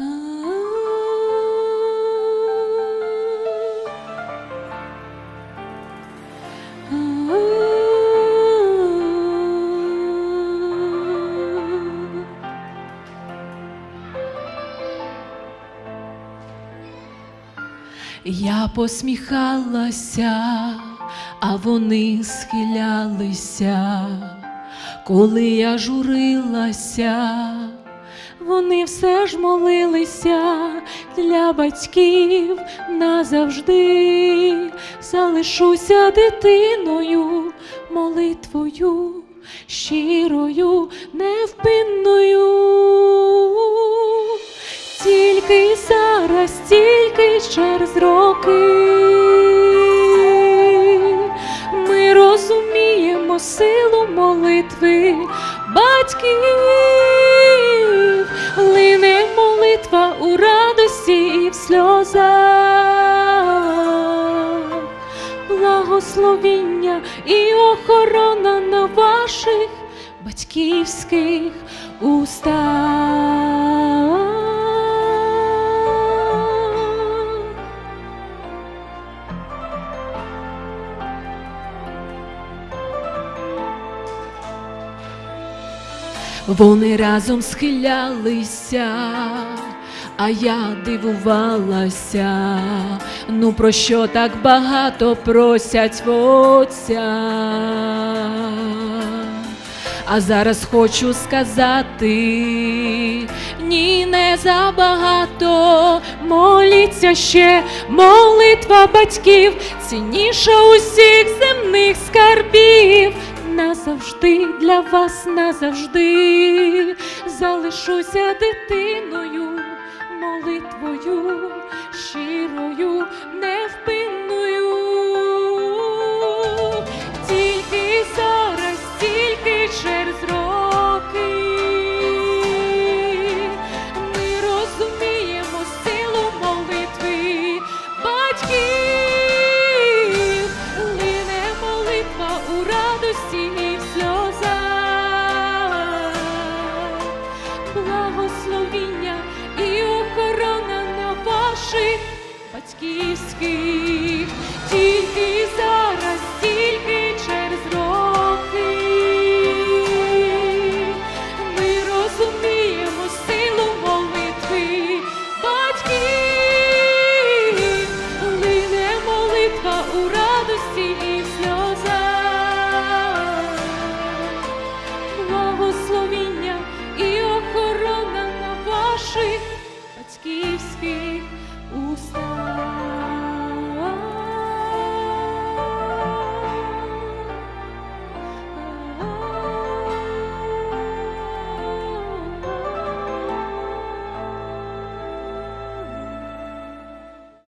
Я посміхалася, а вони схилялися, коли я журилася вони все ж молилися для батьків назавжди. Залишуся дитиною, молитвою щирою, невпинною. Тільки зараз, тільки через роки ми розуміємо силу молитви батьків, лине молитва у радості і в сльозах, благословіння і охорона на ваших батьківських устах. Вони разом схилялися, а я дивувалася. Ну про що так багато просять отця? А зараз хочу сказати, ні, не забагато. Моліться ще, молитва батьків, цінніша усіх земних скарбів. Назавжди для вас назавжди. Залишуся дитиною, батьківських, тільки зараз, тільки через роки. Ми розуміємо силу молитви батьків, лине молитва у радості і в благословіння і охорона на ваших батьківських устах.